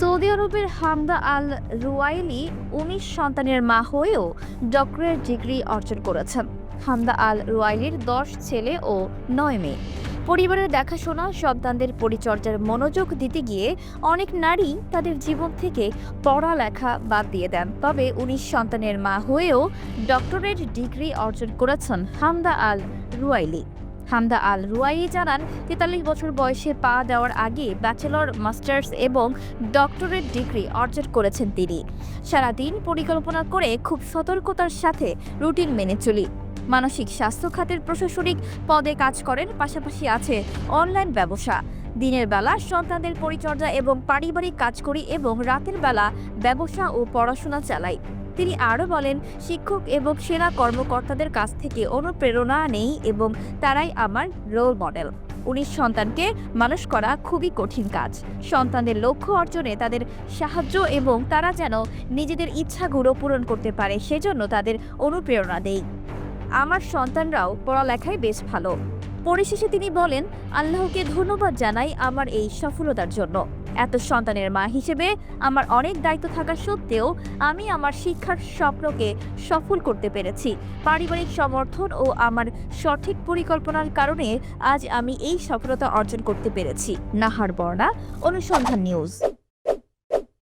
Saudi আরবের হামদা আল রুয়াইলি উনিশ সন্তানের মা হয়েও ডক্টরেট ডিগ্রি অর্জন করেছেন। হামদা আল রুয়াইলির দশ ছেলে ও নয় মেয়ে। পরিবারের দেখাশোনা সন্তানদের পরিচর্যার মনোযোগ দিতে গিয়ে অনেক নারী তাদের জীবন থেকে পড়ালেখা বাদ দিয়ে দেন। তবে উনিশ সন্তানের মা হয়েও ডক্টরেট ডিগ্রি অর্জন করেছেন হামদা আল রুয়াইলি হামদা আল রুয়াই জানান, তেতাল্লিশ বছর বয়সে পা দেওয়ার আগে ব্যাচেলর, মাস্টার্স এবং ডক্টরেট ডিগ্রি অর্জন করেছেন তিনি। সারাদিন পরিকল্পনা করে খুব সতর্কতার সাথে রুটিন মেনে চলি। মানসিক স্বাস্থ্য খাতের প্রশাসনিক পদে কাজ করেন, পাশাপাশি আছে অনলাইন ব্যবসা। দিনের বেলা সন্তানদের পরিচর্যা এবং পারিবারিক কাজ করি এবং রাতের বেলা ব্যবসা ও পড়াশোনা চালাই। তিনি আরও বলেন, শিক্ষক এবং সেনা কর্মকর্তাদের কাছ থেকে অনুপ্রেরণা নেই এবং তারাই আমার রোল মডেল। উনিশ সন্তানকে মানুষ করা খুবই কঠিন কাজ। সন্তানদের লক্ষ্য অর্জনে তাদের সাহায্য এবং তারা যেন নিজেদের ইচ্ছাগুলো পূরণ করতে পারে, সেজন্য তাদের অনুপ্রেরণা দেই। আমার সন্তানরাও পড়ালেখায় বেশ ভালো। পরিশেষে তিনি বলেন, আল্লাহকে ধন্যবাদ জানাই আমার এই সফলতার জন্য। এত সন্তানের মা হিসেবে আমার অনেক দায়িত্ব থাকা সত্ত্বেও আমি আমার শিক্ষার স্বপ্নকে সফল করতে পেরেছি। পারিবারিক সমর্থন ও আমার সঠিক পরিকল্পনার কারণে আজ আমি এই সফলতা অর্জন করতে পেরেছি। নাহার বর্ণা, অনুসন্ধান নিউজ।